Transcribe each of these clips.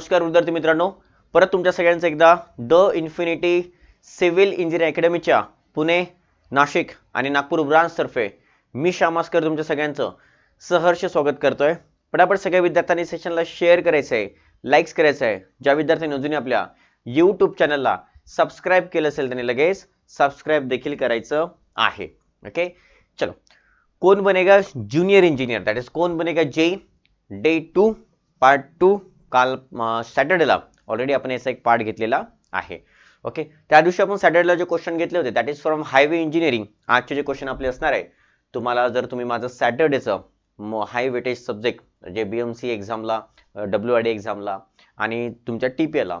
नमस्कार विद्यार्थी मित्रांनो. परत तुमच्या सगळ्यांचं एकदा द इन्फिनिटी सिव्हिल इंजिनिअरिंग अकॅडमीच्या पुणे नाशिक आणि नागपूर ब्रांचतर्फे मी श्यामास्कर तुमच्या सगळ्यांचं सहर्ष स्वागत करतोय. पटापट सगळ्या विद्यार्थ्यांनी सेशनला शेअर करायचं आहे लाईक्स करायचं आहे ज्या विद्यार्थ्यांनी अजूनही आपल्या यूट्यूब चॅनलला सबस्क्राईब केलं असेल त्यांनी लगेच सबस्क्राईब देखील करायचं आहे. ओके चलो. कोण बनेगा ज्युनियर इंजिनियर दॅट इज कोण बनेगा जे डे टू पार्ट टू काल सॅटर्डेला ऑलरेडी आपण याचा एक पार्ट घेतलेला आहे. ओके त्या दिवशी आपण सॅटर्डेला जे क्वेश्चन घेतले होते that is from highway engineering आजचे जे क्वेश्चन आपले असणार आहे तुम्हाला जर तुम्ही माझं सॅटर्डेचं हाय वेटेज सब्जेक्ट जे बी एम सी एक्झामला डब्ल्यू आय डी एक्झामला आणि तुमच्या टी पी एला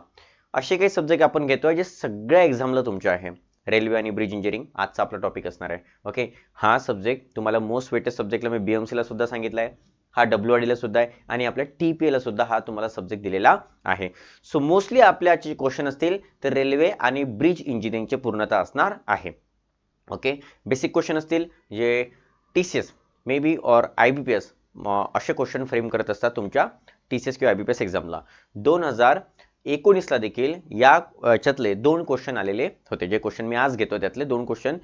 असे काही सब्जेक्ट आपण घेतोय जे सगळ्या एक्झामला तुमचे आहे. रेल्वे आणि ब्रिज इंजिनिअरिंग आजचा आपला टॉपिक असणार आहे. ओके हा सब्जेक्ट तुम्हाला मोस्ट वेटेज सब्जेक्टला मी बी एम सीला सुद्धा सांगितलं आहे. हा डब्ल्यू आर डीला सुद्धा आहे आणि आपल्या टी पी एला सुद्धा हा तुम्हाला सब्जेक्ट दिलेला आहे. सो मोस्टली आपल्या जे क्वेश्चन असतील तर रेल्वे आणि ब्रिज इंजिनिअरिंगचे पूर्णतः असणार आहे. ओके बेसिक क्वेश्चन असतील जे T C S may be or I B P S असे क्वेश्चन फ्रेम करत असतात तुमच्या टी सी एस किंवा आय बी पी एस एक्झामला दोन हजार एकोणीसला देखील याच्यातले दोन क्वेश्चन आलेले होते. जे क्वेश्चन मी आज घेतो त्यातले दोन क्वेश्चन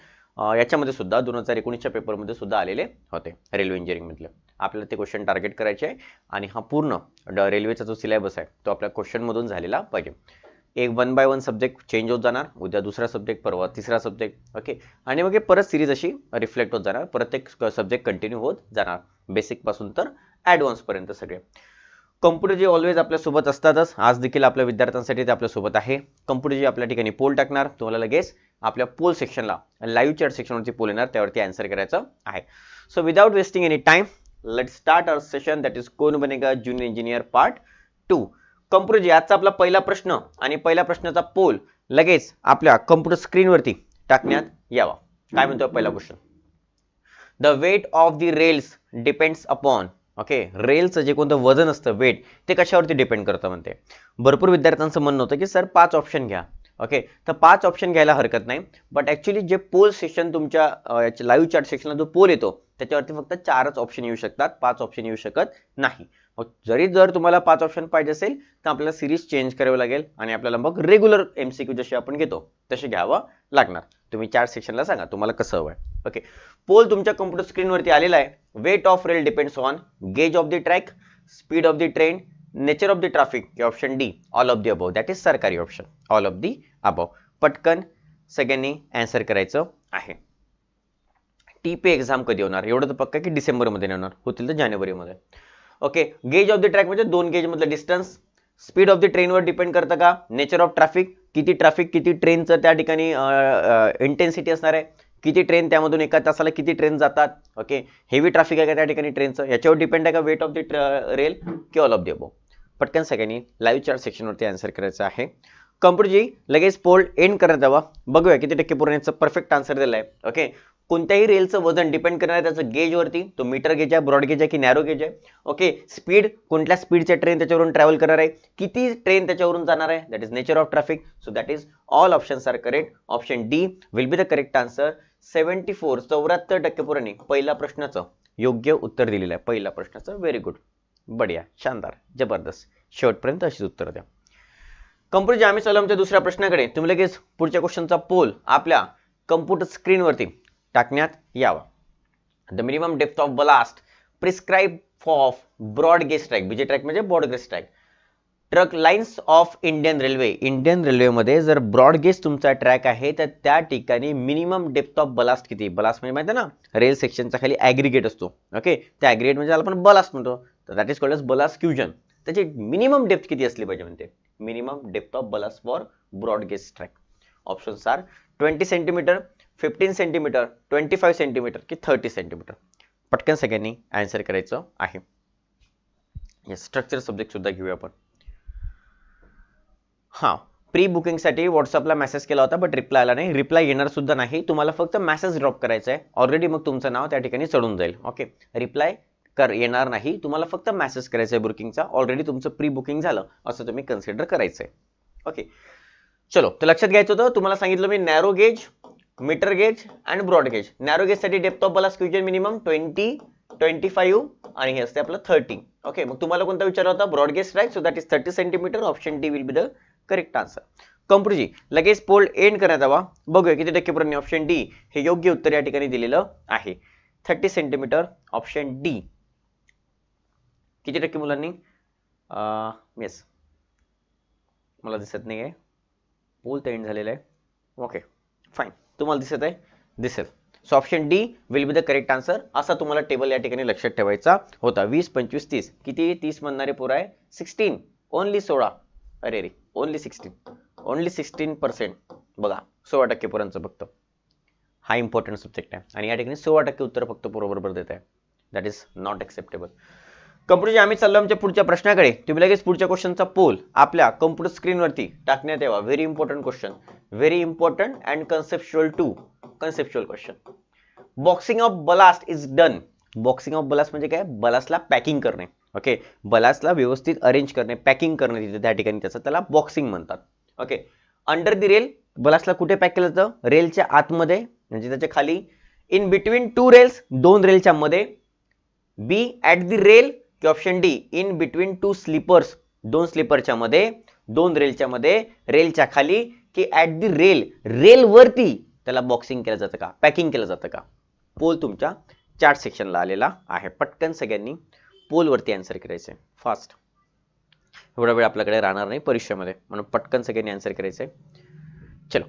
याच्यामध्ये सुद्धा दोन हजार एकोणीसच्या पेपरमध्ये सुद्धा आलेले होते रेल्वे इंजिनिअरिंगमधले. आपल्याला ते क्वेश्चन टार्गेट करायचे आहे आणि हा पूर्ण ड- रेल्वेचा जो सिलेबस आहे तो आपल्या क्वेश्चनमधून झालेला पाहिजे. एक one by one subject change होत जाणार उद्या दुसरा सब्जेक्ट परवा तिसरा सब्जेक्ट ओके आणि मग हे परत सिरीज अशी रिफ्लेक्ट होत जाणार प्रत्येक सब्जेक्ट कंटिन्यू होत जाणार बेसिकपासून तर ॲडव्हान्सपर्यंत सगळे. कम्प्युटर जे ऑलवेज आपल्यासोबत असतातच आज देखील आपल्या विद्यार्थ्यांसाठी ते आपल्यासोबत आहे. कम्प्युटर जे आपल्या ठिकाणी पोल टाकणार तुम्हाला लगेच आपल्या पोल सेक्शनला लाईव्ह चॅट सेक्शनवरती पोल येणार त्यावरती आन्सर करायचं आहे. So without wasting any time let start our session that is कोण बनेगा? Junior engineer part two computer आजचा आपला पहिला प्रश्न आणि पहिल्या प्रश्नाचा पोल लगेच आपल्या कम्प्युटर स्क्रीनवरती टाकण्यात यावा. काय म्हणतो पहिला question the weight of the rails depends upon okay रेलचं जे कोणतं वजन असतं वेट ते कशावरती डिपेंड करतं म्हणते? भरपूर विद्यार्थ्यांचं म्हणणं होतं की सर पाच ऑप्शन घ्या. ओके तर पाच ऑप्शन घ्यायला हरकत नाही. बट ॲक्च्युली जे पोल सेशन तुमच्या लाईव्ह चार्ट सेक्शनला जो पोल येतो त्याच्यावरती फक्त चारच ऑप्शन येऊ शकतात. पाच ऑप्शन येऊ शकत नाही. मग जरी जर तुम्हाला पाच ऑप्शन पाहिजे असेल तर आपल्याला सिरीज चेंज करावी लागेल आणि आपल्याला मग रेग्युलर एम सी क्यू जसे आपण घेतो तसे घ्यावं लागणार. तुम्ही चार्ट सेक्शनला सांगा तुम्हाला कसं हवं आहे ओके पोल तुमच्या कम्प्युटर स्क्रीनवरती आलेला आहे. Weight of rail depends on gauge of the track speed of the train nature of the traffic option D all of the above that is सरकारी option all of the above पटकन सगळ्यांनी answer करायचं आहे. T P exam कधी होणार? एवढं तर पक्का की डिसेंबरमध्ये नाही होणार. होतील तर जानेवारीमध्ये. Okay gauge of the track म्हणजे दोन गेज मधलं डिस्टन्स स्पीड ऑफ द ट्रेनवर डिपेंड करतं का? नेचर ऑफ ट्रॅफिक किती ट्रॅफिक किती ट्रेनचं त्या ठिकाणी इंटेन्सिटी असणार आहे? किती ट्रेन त्यामधून एका तासाला किती ट्रेन जातात? ओके हेवी ट्रॅफिक आहे का त्या ठिकाणी ट्रेनचं याच्यावर डिपेंड आहे का वेट ऑफ द रेल की ऑल ऑफ द अबो पटकन सगळ्यांनी लाईव्ह चार्ट सेक्शनवरती आन्सर करायचं आहे. कम्प्युटरजी लगेच पोल एंड करण्यात यावा. बघूया किती टक्के पूर्ण याचं परफेक्ट आन्सर दिलाय. ओके कोणत्याही रेलचं वजन डिपेंड करणार आहे त्याचं गेजवरती तो मीटर गेज आहे ब्रॉड गेज आहे की नॅरो गेज आहे. ओके स्पीड कोणत्या स्पीडच्या ट्रेन त्याच्यावरून ट्रॅव्हल करणार आहे? किती ट्रेन त्याच्यावरून जाणार आहे? That is nature of traffic so that is all options are correct option D will be the correct answer seventy four चौऱ्याहत्तर टक्के पुराणी. पहिल्या प्रश्नाचं योग्य उत्तर दिलेलं आहे. पहिल्या प्रश्नाचं व्हेरी गुड बढिया शानदार जबरदस्त. शेवटपर्यंत अशीच उत्तर द्या. कम्प्युटर जामी सलामच्या दुसऱ्या प्रश्नाकडे तुम्ही लगेच पुढच्या क्वेश्चनचा पोल आपल्या कम्प्युटर स्क्रीनवरती टाकण्यात यावा. The minimum depth of ballast prescribe of broad gauge track BG track म्हणजे broad gauge track truck lines of Indian railway. Indian रेल्वेमध्ये जर ब्रॉड गेज तुमचा ट्रॅक आहे तर त्या ठिकाणी मिनिमम डेप्थ ऑफ बलास्ट किती? बलास्ट म्हणजे माहिती आहे ना रेल सेक्शनचा खाली ॲग्रिगेट असतो. ओके त्या ॲग्रिगेट म्हणजे आपण बलास्ट म्हणतो. तर that is called as ballast cushion त्याची मिनिमम डेप्थ किती असली पाहिजे म्हणते? Minimum depth of ballast for broad gauge track options are twenty centimetre fifteen centimetre twenty five centimetre की थर्टी सेंटीमीटर पटकन सगळ्यांनी आन्सर करायचं आहे. या स्ट्रक्चर सब्जेक्ट सुद्धा घेऊया आपण. हां प्री बुकिंगसाठी व्हॉट्सअपला मेसेज केला होता बट रिप्लाय आला नाही. रिप्लाय येणार सुद्धा नाही. तुम्हाला फक्त मेसेज ड्रॉप करायचा आहे. ऑलरेडी मग तुमचं नाव त्या ठिकाणी चढून जाईल. ओके रिप्लाय कर येणार नाही. तुम्हाला फक्त मेसेज करायचा आहे बुकिंगचा ऑलरेडी तुमचं प्री बुकिंग झालं. असं तुम्ही कन्सिडर करायचं आहे. ओके चलो तर लक्षात घ्यायचं होतं. तुम्हाला सांगितलं मी narrow gauge metre gauge and broad gauge narrow गेजसाठी depth of ballast cushion minimum twenty twenty five आणि हे असते आपलं थर्टी ओके मग तुम्हाला कोणता विचार होता? Broad gauge right so that is thirty centimetre option D will be the correct answer कम्प्युटरजी लगेच पोल एंड करण्यात हवा बघूया किती टक्केपर्यंत ऑप्शन डी हे योग्य उत्तर या ठिकाणी दिलेलं आहे. थर्टी सेंटीमीटर ऑप्शन डी किती टक्के मुलांनी? येस मला दिसत नाही आहे पोल तर एंड झालेला आहे. ओके फाईन तुम्हाला दिसत आहे? दिसेल. So option D will be the correct answer असा तुम्हाला टेबल या ठिकाणी लक्षात ठेवायचा होता. वीस पंचवीस तीस. किती? तीस म्हणणारे पोरं आहे. सिक्स्टीन ओनली सोळा. अरे रे. Only sixteen only sixteen percent बघा सोळा टक्के फक्त. हा इम्पॉर्टंट सब्जेक्ट आहे. आणि या ठिकाणी सोळा टक्के उत्तर फक्त बरोबर देत आहे. दॅट इज नॉट एक्सेप्टेबल कम्प्युटरचे आम्ही चाललो आमच्या पुढच्या प्रश्नाकडे. तुम्ही लगेच पुढच्या क्वेश्चनचा पोल आपल्या कम्प्युटर स्क्रीनवरती टाकण्यात यावा. Very important question very important and conceptual to conceptual question boxing of ballast is done boxing of ballast म्हणजे काय? बलास्टला पॅकिंग करणे. ओके बलासला व्यवस्थित अरेंज करणे पॅकिंग करणे तिथे त्या ठिकाणी त्याचं त्याला बॉक्सिंग म्हणतात. ओके अंडर दी रेल बलासला कुठे पॅक केलं जातं? रेलच्या आतमध्ये म्हणजे त्याच्याखाली. इन बिटवीन टू रेल्स दोन रेलच्या मध्ये. बी ऍट दी रेल की option D in between two sleepers दोन स्लीपरच्या मध्ये दोन रेलच्या मध्ये रेलच्या खाली की ऍट दी रेल रेलवरती त्याला बॉक्सिंग केलं जातं का? पॅकिंग केलं जातं का? पोल तुमच्या चार्ट सेक्शनला आलेला आहे. पटकन सगळ्यांनी पोलवरती आन्सर आहे फास्ट एवढा वेळ आपल्याकडे राहणार नाही परीक्षेमध्ये. म्हणून पटकन सगळ्यांनी आन्सर आहे चलो.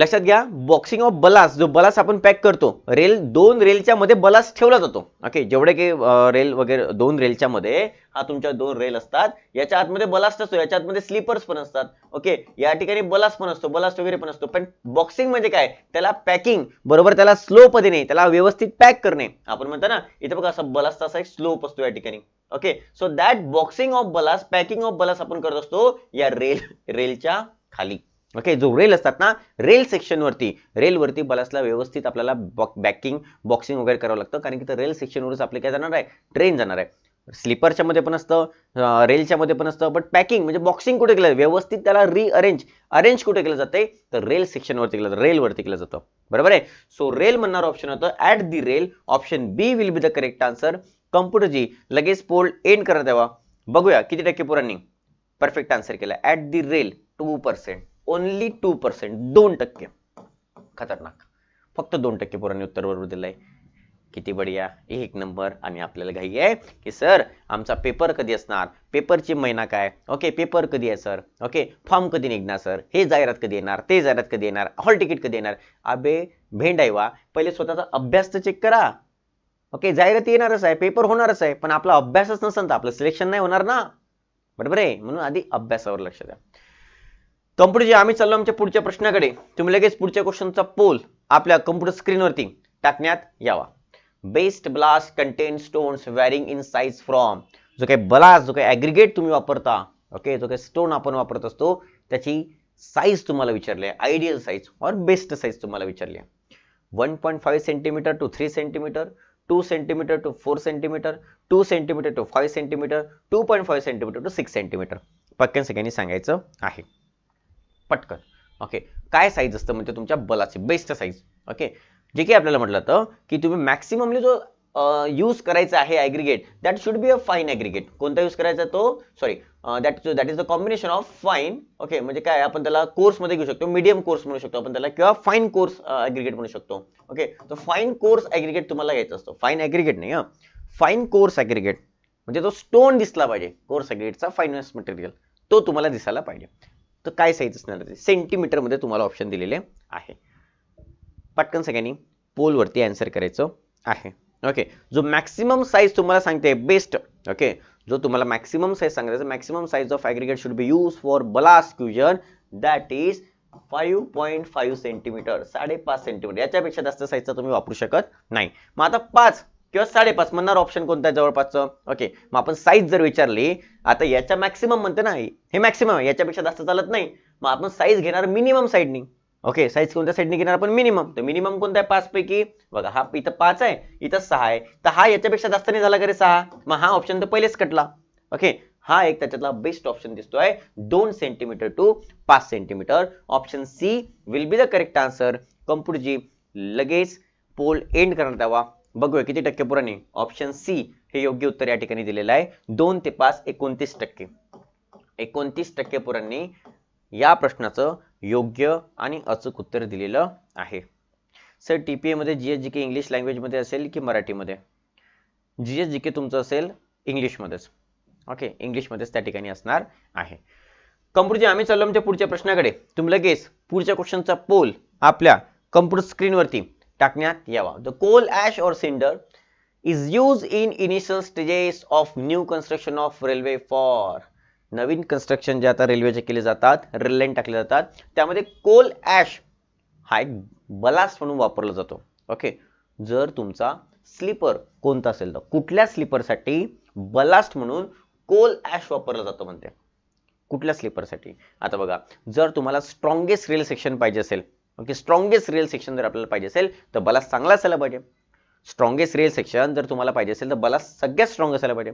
लक्षात घ्या बॉक्सिंग ऑफ बलास जो बलास आपण पॅक करतो रेल दोन रेलच्या मध्ये बलास ठेवला जातो. ओके जेवढे काही रेल वगैरे दोन रेलच्या मध्ये हा तुमच्या दोन रेल असतात. याच्या आतमध्ये बलास्ट असतो याच्या आतमध्ये स्लीपर्स पण असतात. ओके या ठिकाणी बलास पण असतो बलास्ट वगैरे पण असतो. पण बॉक्सिंग म्हणजे काय? त्याला पॅकिंग बरोबर? त्याला स्लो पद्धतीने त्याला व्यवस्थित पॅक करणे. आपण म्हणतो ना इथे बघा असा बलासचा असा एक स्लोप असतो या ठिकाणी. Okay so that boxing of ballast packing of ballast आपण करत असतो या रेल रेलच्या खाली. ओके जो रेल असतात ना रेल सेक्शनवरती रेलवरती बलासला व्यवस्थित आपल्याला बॅकिंग बॉक्सिंग वगैरे करावं लागतं. कारण की तर रेल सेक्शनवरच आपले काय जाणार आहे? ट्रेन जाणार आहे. स्लीपरच्या मध्ये पण असतं रेलच्या मध्ये पण असतं बट पॅकिंग म्हणजे बॉक्सिंग कुठे केलं व्यवस्थित त्याला रिअरेंज अरेंज कुठे केलं जाते तर रेल सेक्शनवरती केलं जातं रेलवरती केलं जातं. बरोबर आहे? सो रेल म्हणणार ऑप्शन होतं at the rail option B will be the correct answer कम्प्युटरजी लगेच पोल एंड करत यावा बघूया किती टक्के पोरांनी? परफेक्ट आन्सर केला. At the rail two percent only two percent दोन टक्के. खतरनाक. फक्त दोन टक्के पोरांनी उत्तर बरोबर दिलंय. किती बढिया. एक नंबर. आणि आपल्याला घाई आहे की सर आमचा पेपर कधी असणार? पेपरची महिना काय? ओके पेपर कधी आहे सर? ओके फॉर्म कधी निघणार सर? हे जाहिरात कधी येणार? ते जाहिरात कधी येणार? हॉल तिकीट कधी येणार? अबे भेंड आहे वा पहिले स्वतःचा अभ्यास तर चेक करा. ओके जाहिरात येणारच आहे पेपर होणारच आहे पण आपला अभ्यासच नसेल तर आपलं सिलेक्शन नाही होणार ना. बरोबर आहे? म्हणून आधी अभ्यासावर लक्ष द्या. कम्प्युटरचे आम्ही चाललो आमच्या पुढच्या प्रश्नाकडे तुम्ही लगेच पुढच्या क्वेश्चनचा पोल आपल्या कम्प्युटर स्क्रीनवरती टाकण्यात यावा. Best ballast contain stones varying in size from जो काही ब्लास्ट जो काही ॲग्रिगेट तुम्ही वापरता ओके जो काही स्टोन आपण वापरत असतो त्याची साईज तुम्हाला विचारली आहे. आयडियल साईज और बेस्ट साईज तुम्हाला विचारली आहे. One point five centimetre to three centimetre two centimetre to four centimetre two centimetre to five centimetre two point five centimetre to six centimetre पटकन सगळ्यांनी सांगायचं आहे. पटकन. ओके काय साईज असतं? म्हणजे तुमच्या बलाची बेस्ट साईज ओके जे काही आपल्याला म्हटलं होतं की तुम्ही मॅक्सिममली जो यूज करायचा आहे aggregate that should be a fine aggregate कोणता यूज करायचा तो? Sorry that that is the combination of fine okay म्हणजे काय? आपण त्याला कोर्समध्ये घेऊ शकतो मीडियम कोर्स म्हणू शकतो आपण त्याला किंवा फाईन कोर्स ॲग्रिगेट म्हणू शकतो. ओके तर फाईन कोर्स ॲग्रिगेट तुम्हाला घ्यायचा असतो. फाईन ॲग्रिगेट नाही हां. फाईन कोर्स ॲग्रिगेट म्हणजे तो स्टोन दिसला पाहिजे. कोर्स ॲग्रिगेटचा फायनस मटेरियल तो तुम्हाला दिसायला पाहिजे. तर काय साईज असणार ते सेंटीमीटरमध्ये तुम्हाला ऑप्शन दिलेले आहे. पटकन सगळ्यांनी पोलवरती ॲन्सर करायचं आहे. ओके जो मॅक्सिमम साईज तुम्हाला सांगते बेस्ट ओके जो तुम्हाला मॅक्सिमम साईज सांगायचं maximum size of aggregate should be use for ballast cushion that is five point five centimetre साडेपाच सेंटीमीटर याच्यापेक्षा जास्त साईजचा तुम्ही वापरू शकत नाही. मग आता पाच. किंवा साडेपाच म्हणणार ऑप्शन कोणता आहे जवळपासचं? ओके मग आपण साईज जर विचारली आता याच्या मॅक्सिमम म्हणते ना हे मॅक्सिमम आहे याच्यापेक्षा जास्त चालत नाही. मग आपण साईज घेणार मिनिमम साईडनी ओके साईज कोणत्या साईडने घेणार आपण मिनिमम तर मिनिमम कोणता आहे? पाच पैकी. बघा हा इथं पाच आहे इथं सहा आहे. तर हा याच्यापेक्षा जास्त नाही झाला का रे सहा? मग हा ऑप्शन तर पहिलेच कटला. ओके हा एक त्याच्यातला बेस्ट ऑप्शन दिसतोय. दोन सेंटीमीटर टू पाच centimetre option C will be the correct answer कम्प्युटरजी लगेच पोल एंड करण्यात यावा बघूया किती टक्के पुराणी? ऑप्शन सी हे योग्य उत्तर या ठिकाणी दिलेलं आहे. दोन ते पाच एकोणतीस टक्के. एकोणतीस टक्के पुरांनी या प्रश्नाचं योग्य आणि अचूक उत्तर दिलेलं आहे. सर टी मध्ये एमध्ये जी के इंग्लिश लँग्वेजमध्ये असेल की मराठीमध्ये? जी एस जी के तुमचं असेल इंग्लिशमध्येच. ओके इंग्लिशमध्येच त्या ठिकाणी असणार आहे. कम्प्युटरचे आम्ही चाललो आमच्या पुढच्या प्रश्नाकडे. तुम्ही लगेच पुढच्या क्वेश्चनचा पोल आपल्या कम्प्युटर स्क्रीनवरती टाकण्यात यावा. The coal ash or cinder is use in initial stages of new construction of railway for Naveen construction जे आता रेल्वेचे केले जातात रेल लाईन टाकले जातात त्यामध्ये कोल ॲश हा एक बलास्ट म्हणून वापरला जातो. ओके जर तुमचा स्लीपर कोणता असेल तर कुठल्या स्लीपरसाठी बलास्ट म्हणून कोल ॲश वापरला जातो म्हणते. कुठल्या स्लीपरसाठी आता बघा जर तुम्हाला स्ट्रॉंगेस्ट रेल सेक्शन पाहिजे असेल ओके स्ट्रॉंगेस्ट रेल सेक्शन जर आपल्याला पाहिजे असेल तर बलास चांगला असायला पाहिजे. स्ट्रॉंगेस्ट रेल सेक्शन जर तुम्हाला पाहिजे असेल तर बलास सगळ्यात स्ट्रॉंग असायला पाहिजे.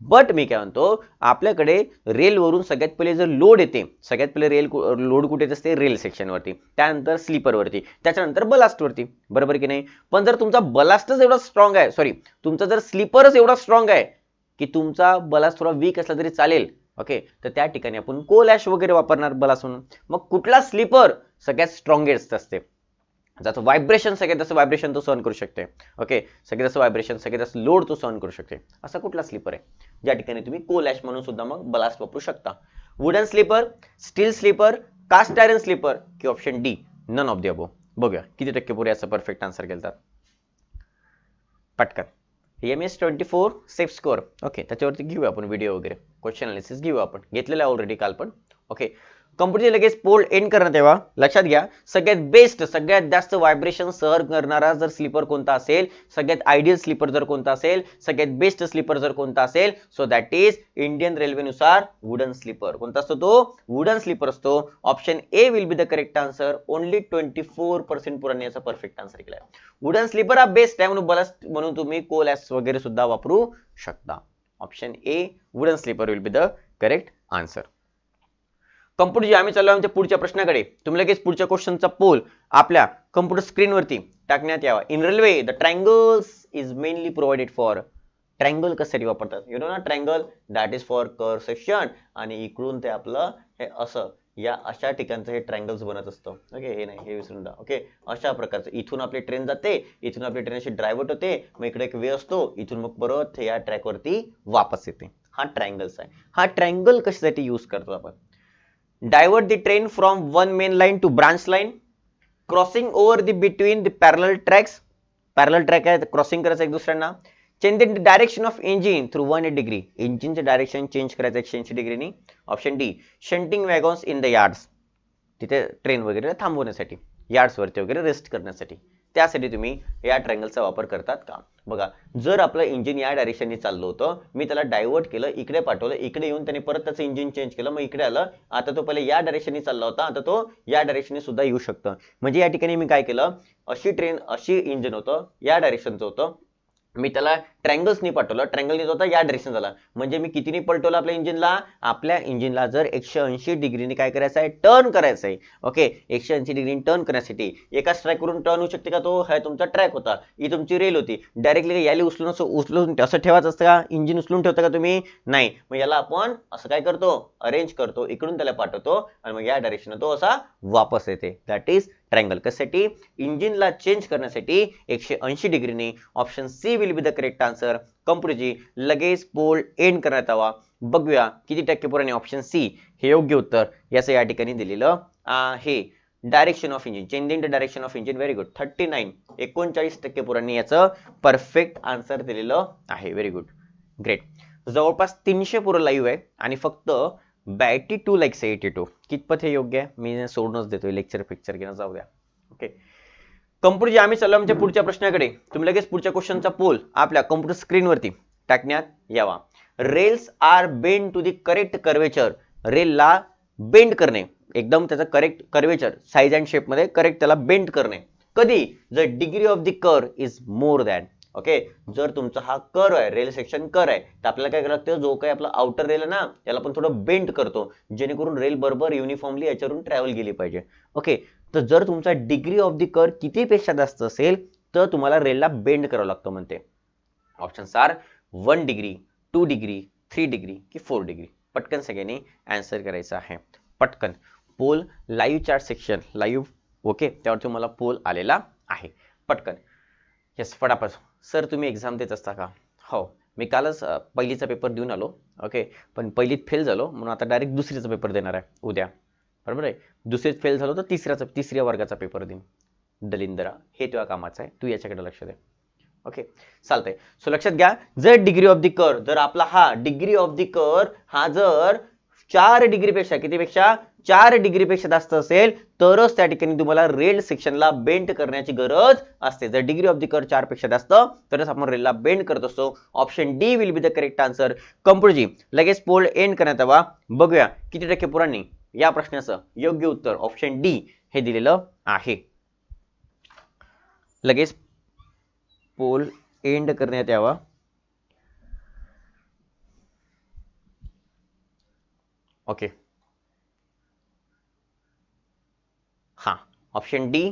बट मी काय म्हणतो आपल्याकडे रेलवरून सगळ्यात पहिले जर लोड येते सगळ्यात पहिले रेल लोड कुठे येत असते? रेल सेक्शनवरती त्यानंतर स्लीपरवरती त्याच्यानंतर बलास्टवरती बरोबर की नाही? पण जर तुमचा बलास्टच एवढा स्ट्रॉंग आहे सॉरी तुमचा जर स्लीपरच एवढा स्ट्रॉंग आहे की तुमचा बलास थोडा वीक असला तरी चालेल. ओके तर त्या ठिकाणी आपण कोलॅश वगैरे वापरणार बलास म्हणून. मग कुठला स्लीपर सगळ्यात स्ट्रॉंगेस्ट असते. ज्याचं व्हायब्रेशन सगळ्यात जास्त व्हायब्रेशन तो सहन करू शकते. ओके सगळ्यात जास्त व्हायब्रेशन सगळ्यात जास्त लोड तो सहन करू शकते. असा कुठला स्लीपर आहे? ज्या ठिकाणी तुम्ही कोलॅश म्हणून सुद्धा मग बलास्ट वापरू शकता. Wooden sleeper steel sleeper cast iron sleeper की option D none of the above बघूया किती टक्के पुरे याचा परफेक्ट आन्सर केलतात? पटकन. M S twenty four safe score okay त्याच्यावरती घेऊया आपण व्हिडिओ वगैरे. क्वेश्चन अनालिसिस घेऊ आपण. घेतलेलं आहे ऑलरेडी काल पण. ओके कंपनीने लगेच पोल एंड करण्यात यावा लक्षात घ्या सगळ्यात बेस्ट सगळ्यात जास्त व्हायब्रेशन सहन करणारा जर स्लीपर कोणता असेल सगळ्यात आयडियल स्लीपर जर कोणता असेल सगळ्यात बेस्ट स्लीपर जर कोणता असेल सो दॅट इज इंडियन रेल्वेनुसार वुडन स्लीपर कोणता असतो तो? वुडन स्लीपर असतो. Option A will be the correct answer only twenty four percent पुराने याचा परफेक्ट आन्सर केला वुडन स्लीपर हा बेस्ट आहे म्हणून बलास्ट म्हणून तुम्ही कोलॅस वगैरे सुद्धा वापरू शकता. Option A wooden sleeper will be the correct answer computer जे आम्ही चाललो आमच्या पुढच्या प्रश्नाकडे. तुम्ही लगेच पुढच्या क्वेश्चनचा पोल आपल्या कम्प्युटर स्क्रीनवरती टाकण्यात यावा. In railway the triangles is mainly provided for triangle कशासाठी वापरतात? यु नो ना triangle that is for car section आणि इकडून ते आपलं हे असं या अशा ठिकाणचं हे ट्रँगल्स बनत असतं. ओके हे नाही हे विसरून जा. ओके अशा प्रकारचं. इथून आपली ट्रेन जाते इथून आपली ट्रेन अशी ड्रायव्हर्ट होते मग इकडे एक वे असतो इथून मग परत या ट्रॅकवरती वापस येते. हा ट्रँगल्स आहे. हा ट्रँगल कशासाठी यूज करतो आपण? Divert the train from one main line to branch line crossing over the between the parallel tracks. Parallel track आहे क्रॉसिंग करायचं एक दुसऱ्यांना change the direction of engine through one eight degree इंजिनचं direction change करायचं एकशे ऐंशी डिग्रीनी option D shunting wagons in the yards तिथे train वगैरे थांबवण्यासाठी यार्ड्सवरती वगैरे रेस्ट करण्यासाठी त्यासाठी तुम्ही या ट्रँगलचा वापर करतात का? बघा जर आपलं इंजिन या डायरेक्शनने चाललं होतं मी त्याला डायव्हर्ट केलं इकडे पाठवलं इकडे येऊन त्याने परत त्याचं इंजिन चेंज केलं मग इकडे आलं आता तो पहिले या डायरेक्शनने चालला होता आता तो या डायरेक्शनने सुद्धा येऊ शकतं. म्हणजे या ठिकाणी मी काय केलं अशी ट्रेन अशी इंजिन होतं या डायरेक्शनचं होतं मी त्याला ट्रँगल्सनी पाठवलं. ट्रँगलनी होता या डायरेक्शन झाला. म्हणजे मी कितीनी पलटवलं आपल्या इंजिनला? आपल्या इंजिनला जर एकशे ऐंशी डिग्रीने काय करायचं आहे? टर्न करायचं आहे. ओके एकशे ऐंशी डिग्रीने टर्न करण्यासाठी. एका स्ट्रॅकवरून टर्न होऊ शकते का तो? हा तुमचा ट्रॅक होता. ही तुमची रेल होती. डायरेक्टली याली उचलून असं उचलून असं ठेवायचं असतं का? इंजिन उचलून ठेवता का तुम्ही? नाही. मग याला आपण असं काय करतो? अरेंज करतो. इकडून त्याला पाठवतो. आणि मग या डायरेक्शन तो असा वापस येते. दॅट इज ट्रायंगल कशासाठी? इंजिनला चेंज करण्यासाठी एकशे ऐंशी डिग्रीने option C will be the correct answer कम्प्युटरची लगेच पोल एंड करण्यात यावा. बघूया किती टक्के पुराने ऑप्शन सी हे योग्य उत्तर याचं या ठिकाणी दिलेलं आहे. Direction of engine changing the direction of engine very good thirty nine एकोणचाळीस टक्के पुरांनी याचं परफेक्ट आन्सर दिलेलं आहे. व्हेरी गुड ग्रेट जवळपास तीनशे पुरं लाईव्ह आहे आणि फक्त बॅटी टू लाईक्स एटी टू कितपत हे योग्य आहे? मी सोडूनच देतोय लेक्चर पिक्चर घेणं जाऊ द्या. ओके कम्प्युटर जे आम्ही चाललो आमच्या पुढच्या प्रश्नाकडे तुम्ही लगेच पुढच्या क्वेश्चनचा पोल आपल्या कम्प्युटर स्क्रीनवरती टाकण्यात यावा. Rails are bend to the correct curvature रेलला bend करणे. एकदम त्याचा करेक्ट कर्वेचर साईज अँड शेपमध्ये करेक्ट त्याला बेंड करणे. कधी? जर डिग्री ऑफ दी कर इज मोर दॅन ओके? जर तुमचा हा कर आहे रेल सेक्शन कर आहे तर आपल्याला काय करावं लागतं? जो काही आपला आउटर रेल आहे ना त्याला आपण थोडं बेंड करतो. जेणेकरून रेल बरोबर युनिफॉर्मली याच्यावरून ट्रॅव्हल गेली पाहिजे. ओके? तर जर तुमचा डिग्री ऑफ दी कर कितीपेक्षा जास्त असेल तर तुम्हाला रेलला बेंड करावं लागतं म्हणते. Options are one degree two degree three degree की फोर डिग्री पटकन सगळ्यांनी आन्सर करायचं आहे. पटकन. Poll live chart section live okay? त्यावर तुम्हाला पोल आलेला आहे. पटकन. येस फटाफट. सर तुम्ही एक्झाम देत असता का? हो. मी कालच पहिलीचा पेपर देऊन आलो ओके पण पहिलीत फेल झालो म्हणून आता डायरेक्ट दुसरीचा पेपर देणार आहे उद्या. बरोबर आहे? दुसरीत फेल झालो तर तिसऱ्याचा तिसऱ्या वर्गाचा पेपर देईन. दलिंदरा हे तुझ्या कामाचं आहे. तू याच्याकडे लक्ष दे. ओके चालतंय. सो लक्षात घ्या जर डिग्री ऑफ दी कर जर आपला हा डिग्री ऑफ दी कर हा जर चार डिग्रीपेक्षा कितीपेक्षा? चार डिग्रीपेक्षा जास्त असेल तरच त्या ठिकाणी तुम्हाला रेल सेक्शनला बेंड करण्याची गरज असते. जर डिग्री ऑफ द कर चारपेक्षा जास्त तरच आपण रेलला बेंड करत असतो. Option D will be the correct answer कम्प्युटरजी लगेच पोल एंड करण्यात यावा. बघूया किती टक्के पुरांनी या प्रश्नाचं योग्य उत्तर? ऑप्शन डी हे दिलेलं आहे. लगेच पोल एंड करण्यात यावा. ओके हा option D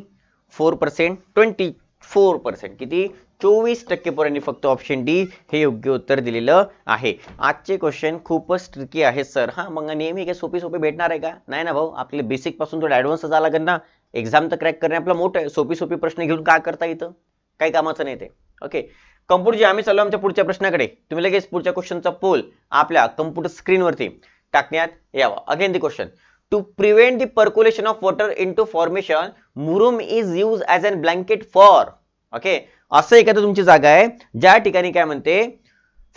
four percent twenty four percent किती? चोवीस टक्केपर्यंत फक्त ऑप्शन डी हे योग्य उत्तर दिलेलं आहे. आजचे क्वेश्चन खूपच ट्रिकी आहेत सर हा मग नेहमी काय सोपी सोपी भेटणार आहे का? नाही ना भाऊ आपले बेसिकपासून थोडं ऍडव्हान्स झाला लागेल ना? एक्झाम तर क्रॅक करणे आपलं मोठं आहे. सोपी सोपी प्रश्न घेऊन का करता येतं काही कामाचं नाही ते. ओके कम्प्युटरजी आम्ही चाललो आमच्या पुढच्या प्रश्नाकडे तुम्ही लगेच पुढच्या क्वेश्चनचा पोल आपल्या कम्प्युटर स्क्रीनवरती टाकण्यात यावा. Again the question to prevent the percolation of water into formation murum is use as an blanket for okay असं एखादं तुमची जागा आहे ज्या ठिकाणी काय म्हणते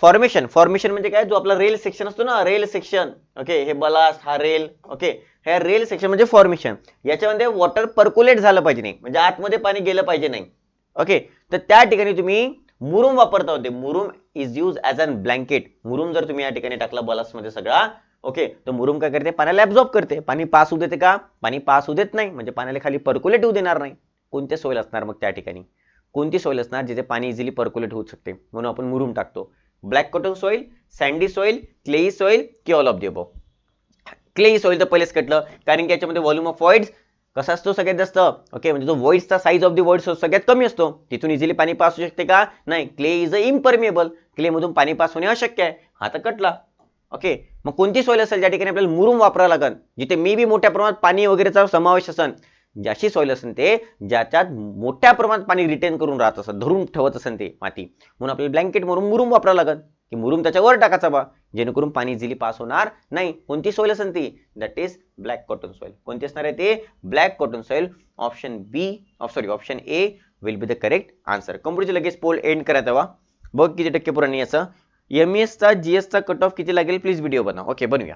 फॉर्मेशन फॉर्मेशन म्हणजे काय? जो आपला रेल सेक्शन असतो ना रेल सेक्शन ओके हे बलास्ट हा रेल ओके हे रेल सेक्शन म्हणजे फॉर्मेशन याच्यामध्ये वॉटर पर्क्युलेट झालं पाहिजे नाही. म्हणजे आतमध्ये पाणी गेलं पाहिजे नाही. ओके तर त्या ठिकाणी तुम्ही मुरुम वापरता होते. Murum is use as an blanket मुरुम जर तुम्ही या ठिकाणी टाकला बलास्टमध्ये सगळा ओके तर मुरुम काय करते? पाण्याला ऍब्झॉर्ब करते. पाणी पास होऊ देते का? पाणी पास होऊ देत नाही. म्हणजे पाण्याला खाली पर्क्युलेट होऊ देणार नाही. कोणते सोयल असणार मग त्या ठिकाणी? कोणती सोयल असणार जिथे पाणी इझिली पर्क्युलेट होऊ शकते? म्हणून आपण मुरुम टाकतो. Black cotton soil sandy soil clayey soil की all of the above clayey soil तर पहिलेच कटलं. कारण की याच्यामध्ये व्हॉल्यूम ऑफ वॉइड्स कसा असतो? सगळ्यात जास्त. ओके म्हणजे जो वॉइड्सचा साईज ऑफ द वॉइड्स सगळ्यात कमी असतो. तिथून इझिली पाणी पास होऊ शकते का? नाही. Clay is a impermeable clay मधून पाणी पास होणे अशक्य आहे. हा तर कटला. ओके मग कोणती सॉईल असेल ज्या ठिकाणी आपल्याला मुरुम वापरावं लागेल जिथे मे बी मोठ्या प्रमाणात पाणी वगैरेचा समावेश असेल ज्याची सॉईल असेल ते ज्याच्यात मोठ्या प्रमाणात पाणी रिटेन करून राहत असं धरून ठेवत असेल ते माती. म्हणून आपल्याला ब्लँकेट मुरुम मुरुम वापरावं लागेल की मुरुम त्याच्यावर टाकायचा बा जेणेकरून पाणी इझिली पास होणार नाही. कोणती सॉईल असेल ती? That is black cotton soil कोणती असणार आहे ते? Black cotton soil option B sorry option A will be the correct answer कंपनीचे लगेच पोल एंड करायचा बघ किती टक्के पुराणी याचं एम चा जी चा कट ऑफ किती लागेल? प्लीज व्हिडिओ बनवा. ओके बनवूया.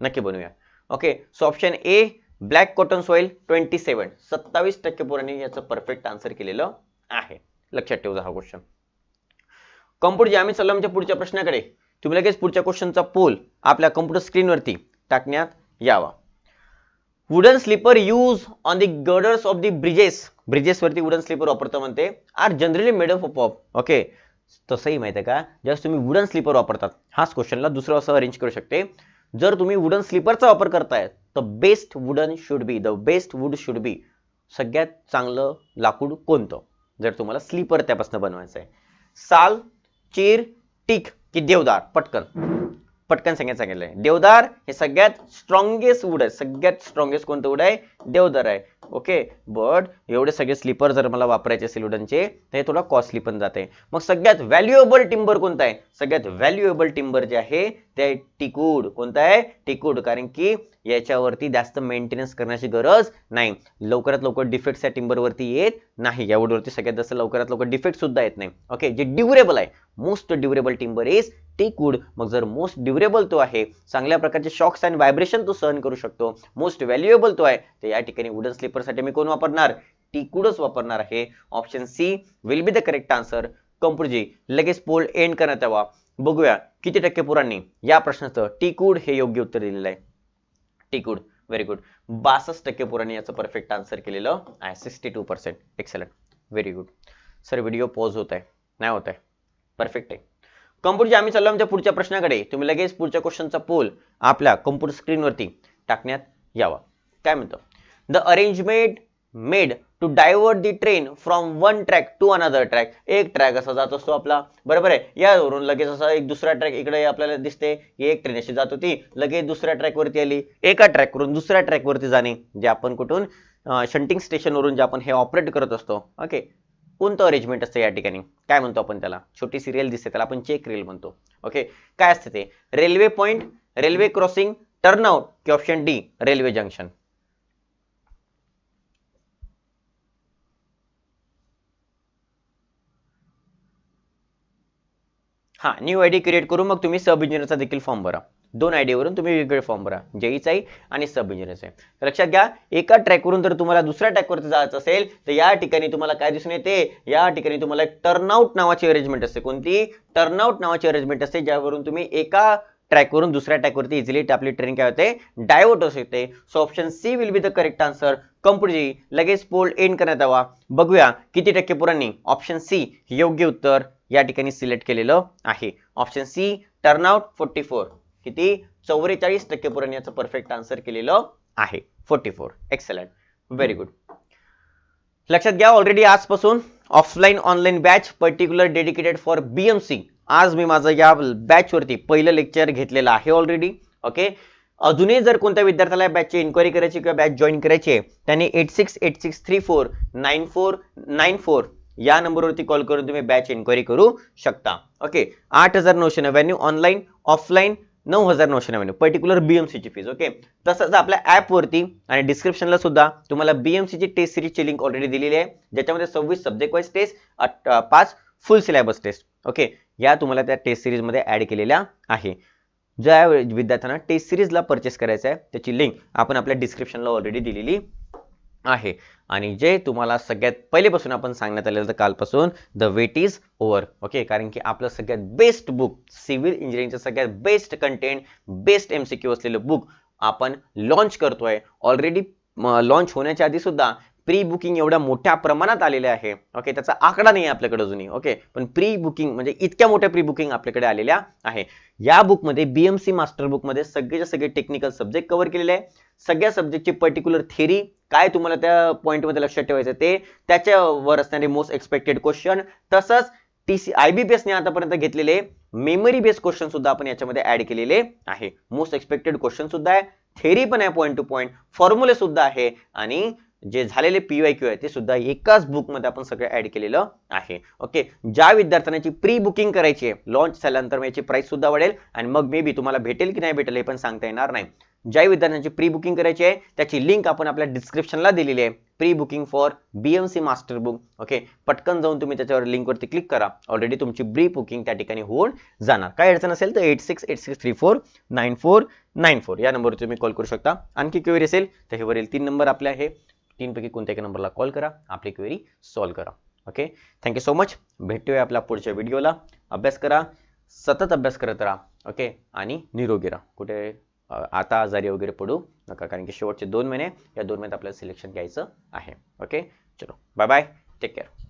नक्की बनवूया. Okay so option A black cotton soil twenty seven सत्तावीस टक्के पोरांनी याचं परफेक्ट आन्सर केलेलं आहे. लक्षात ठेवजा हा क्वेश्चन कम्प्युटर आम्ही चाललो आमच्या पुढच्या प्रश्नाकडे. तुम्ही लगेच पुढच्या क्वेश्चनचा पोल आपल्या कम्प्युटर स्क्रीनवरती टाकण्यात यावा. Wooden sleeper use on the girders of the bridges ब्रिजेसवरती wooden sleeper वापरतो म्हणते. Are generally made of of okay तसंही माहिती आहे का? ज्यावेळेस तुम्ही वुडन स्लीपर वापरतात हाच क्वेश्चनला दुसरं असं अरेंज करू शकते. जर तुम्ही वुडन स्लीपरचा वापर करताय तर best wooden should be the best wood should be सगळ्यात चांगलं लाकूड कोणतं? जर तुम्हाला स्लीपर त्यापासून बनवायचं आहे. साल चीर टीक की देवदार? पटकन. पटकन सांगायचं सांगितलंय. देवदार हे सगळ्यात स्ट्रॉंगेस्ट वूड आहे. सगळ्यात स्ट्रॉंगेस्ट कोणतं वूड आहे? देवदार आहे. ओके बट एवढे सगळे स्लीपर जर मला वापरायचे असेल वुडनचे तर हे थोडा कॉस्टली पण जाते. मग सगळ्यात व्हॅल्युएबल टिंबर कोणतं आहे? सगळ्यात व्हॅल्युएबल टिंबर जे आहे ते टिकूड कोणतं आहे? टिकूड कारण की याच्यावरती जास्त मेंटेनन्स करण्याची गरज नाही. लवकरात लवकर डिफेक्ट्स या टिंबरवरती येत नाही. या वूडवरती सगळ्यात जास्त लवकरात लवकर डिफेक्ट सुद्धा येत नाही. ओके जे ड्युरेबल आहे most durable timber is teakwood मग जर मोस्ट ड्युरेबल तो आहे चांगल्या प्रकारचे शॉक्स अँड व्हायब्रेशन तो सहन करू शकतो. मोस्ट व्हॅल्युएबल तो आहे तर या ठिकाणी वुडन स्लीपरसाठी मी कोण वापरणार? टिकूडच वापरणार आहे. Option C will be the correct answer कंपुरजी लगेच पोल एंड करण्यात यावा. बघूया किती टक्के पुरांनी या प्रश्नाचं टिकूड हे योग्य उत्तर दिलेलं आहे. टिकूड व्हेरी गुड बासष्ट टक्के पुरांनी याचं परफेक्ट आन्सर केलेलं आहे. Sixty two percent excellent very good sir video pause होत आहे नाही होत आहे. परफेक्ट आहे कम्प्युटरची आम्ही चाललो आमच्या पुढच्या प्रश्नाकडे. तुम्ही लगेच पुढच्या क्वेश्चनचा पोल आपल्या कम्प्युटर स्क्रीनवरती टाकण्यात यावा. काय म्हणतो? The arrangement made to divert the train from one track to another track एक ट्रॅक असा जात असतो आपला. बरोबर आहे? यावरून लगेच असा एक दुसरा ट्रॅक इकडे आपल्याला दिसते. की एक ट्रेन अशी जात होती. लगेच दुसऱ्या ट्रॅक वरती आली. एका ट्रॅकवरून दुसऱ्या ट्रॅक वरती जाणे जे आपण कुठून शंटिंग स्टेशनवरून जे आपण हे ऑपरेट करत असतो. ओके कोणतं अरेंजमेंट असतं या ठिकाणी? काय म्हणतो आपण त्याला? छोटी सिरियल दिसते त्याला आपण चेक रेल म्हणतो. ओके काय असते ते? Railway point railway crossing turnout की ऑप्शन डी रेल्वे जंक्शन हां न्यू आयडी क्रिएट करून मग तुम्ही सब इंजिनियरचा देखील फॉर्म भरा. दोन आयडी वरून तुम्ही वेगवेगळे फॉर्म भरा. जेईचाही आणि सब इंजिनियरचा तर लक्षात घ्या एका ट्रॅकवरून जर तुम्हाला दुसऱ्या ट्रॅकवरती जायचं असेल तर या ठिकाणी तुम्हाला काय दिसून येते? या ठिकाणी तुम्हाला एक टर्नआउट नावाची अरेंजमेंट असते. कोणती? टर्नआउट नावाची अरेंजमेंट असते ज्यावरून तुम्ही एका ट्रॅकवरून दुसऱ्या ट्रॅकवरती इझिली आपली ट्रेन काय होते? डायव्हर्ट होऊ शकते so option C will be the correct answer कंपुटरी लगेच पोल एंड करण्यात यावा. बघूया किती टक्के पुरांनी ऑप्शन सी योग्य उत्तर या ठिकाणी सिलेक्ट केलेलं आहे. Option C turnout forty four किती? चौवेचाळीस टक्के पुरण याचं परफेक्ट आन्सर केलेलं आहे. Forty four excellent very good लक्षात घ्या ऑलरेडी आजपासून offline online batch particular dedicated for BMC आज मी माझं या बॅच वरती पहिलं लेक्चर घेतलेलं आहे ऑलरेडी ओके अजूनही जर कोणत्या विद्यार्थ्याला बॅचची इन्क्वायरी करायची किंवा बॅच जॉईन करायची आहे त्याने eight six eight six three four nine four nine four या नंबरवरती कॉल करून तुम्ही बॅच इन्क्वायरी करू शकता. ओके आठ हजार नऊशे नव्याण्णव ऑनलाईन ऑफलाईन नऊ हजार नऊशे नव्याण्णव पर्टिक्युलर बीएमसी ची फीज ओके तसंच आपल्या ऍपवरती आणि डिस्क्रिप्शनला सुद्धा तुम्हाला बीएमसी ची टेस्ट सिरीजची लिंक ऑलरेडी दिलेली आहे. ज्याच्यामध्ये सव्वीस सब्जेक्ट वाईज टेस्ट पाच फुल सिलेबस टेस्ट ओके या तुम्हाला त्या टेस्ट सिरीजमध्ये ऍड केलेल्या आहे. ज्या विद्यार्थ्यांना टेस्ट सिरीजला परचेस करायचं आहे त्याची लिंक आपण आपल्या डिस्क्रिप्शनला ऑलरेडी दिलेली आहे. आणि जे तुम्हाला सगळ्यात पहिलेपासून आपण सांगण्यात आलेलं तर कालपासून the wait is over okay कारण की आपलं सगळ्यात बेस्ट बुक सिव्हिल इंजिनिअरिंगचं सगळ्यात best content best M C Q असलेलं बुक आपण लॉन्च करतोय. ऑलरेडी लॉन्च होण्याच्या आधी सुद्धा प्री बुकिंग एवढ्या मोठ्या प्रमाणात आलेले आहे. ओके त्याचा आकडा नाही आहे आपल्याकडे अजूनही. ओके पण प्री बुकिंग म्हणजे इतक्या मोठ्या प्री बुकिंग आपल्याकडे आलेल्या आहे. या बुकमध्ये बीएमसी मास्टर बुकमध्ये सगळेच्या सगळे टेक्निकल सब्जेक्ट कव्हर केलेले आहे. सगळ्या सब्जेक्टची पर्टिक्युलर थेरी काय तुम्हाला त्या पॉईंटमध्ये लक्षात ठेवायचं ते त्याच्यावर असणारे मोस्ट एक्सपेक्टेड क्वेश्चन तसंच T C I B P एसने आतापर्यंत घेतलेले मेमरी बेस्ड क्वेश्चन सुद्धा आपण याच्यामध्ये ऍड केलेले आहे. मोस्ट एक्सपेक्टेड क्वेश्चन सुद्धा आहे. थेरी पण आहे पॉईंट टू पॉईंट फॉर्म्युले सुद्धा आहे. आणि जे झालेले पीवाय क्यू आहे ते सुद्धा एकाच बुकमध्ये आपण सगळं ऍड केलेलं आहे. ओके ज्या विद्यार्थ्यांची प्री बुकिंग करायची आहे लॉन्च झाल्यानंतर याची प्राइस सुद्धा वाढेल आणि मग मे बी तुम्हाला भेटेल की नाही भेटेल हे पण सांगता येणार नाही. ज्या विद्यार्थ्यांची प्री बुकिंग करायची आहे त्याची लिंक आपण आपल्या डिस्क्रिप्शनला दिलेली आहे. Pre booking for BMC master book okay पटकन जाऊन तुम्ही त्याच्यावर लिंकवरती क्लिक करा. ऑलरेडी तुमची प्री बुकिंग त्या ठिकाणी होऊन जाणार. काय अडचण असेल तर eight six eight six three four nine four nine four या नंबरवर तुम्ही कॉल करू शकता. आणखी क्वेरी असेल तर हे वरील तीन नंबर आपले आहे. तीनपैकी कोणत्या एका नंबरला कॉल करा आपली क्वेरी सॉल्व करा. Okay thank you so much भेटूया आपल्या पुढच्या व्हिडिओला अभ्यास करा. सतत अभ्यास करत राहा. ओके आणि निरोगी राहा. कुठे आता आजारी वगैरे पडू नका कारण की शेवटचे दोन महिने या दोन महिन्यात आपल्याला सिलेक्शन घ्यायचं आहे. ओके चलो. Bye bye take care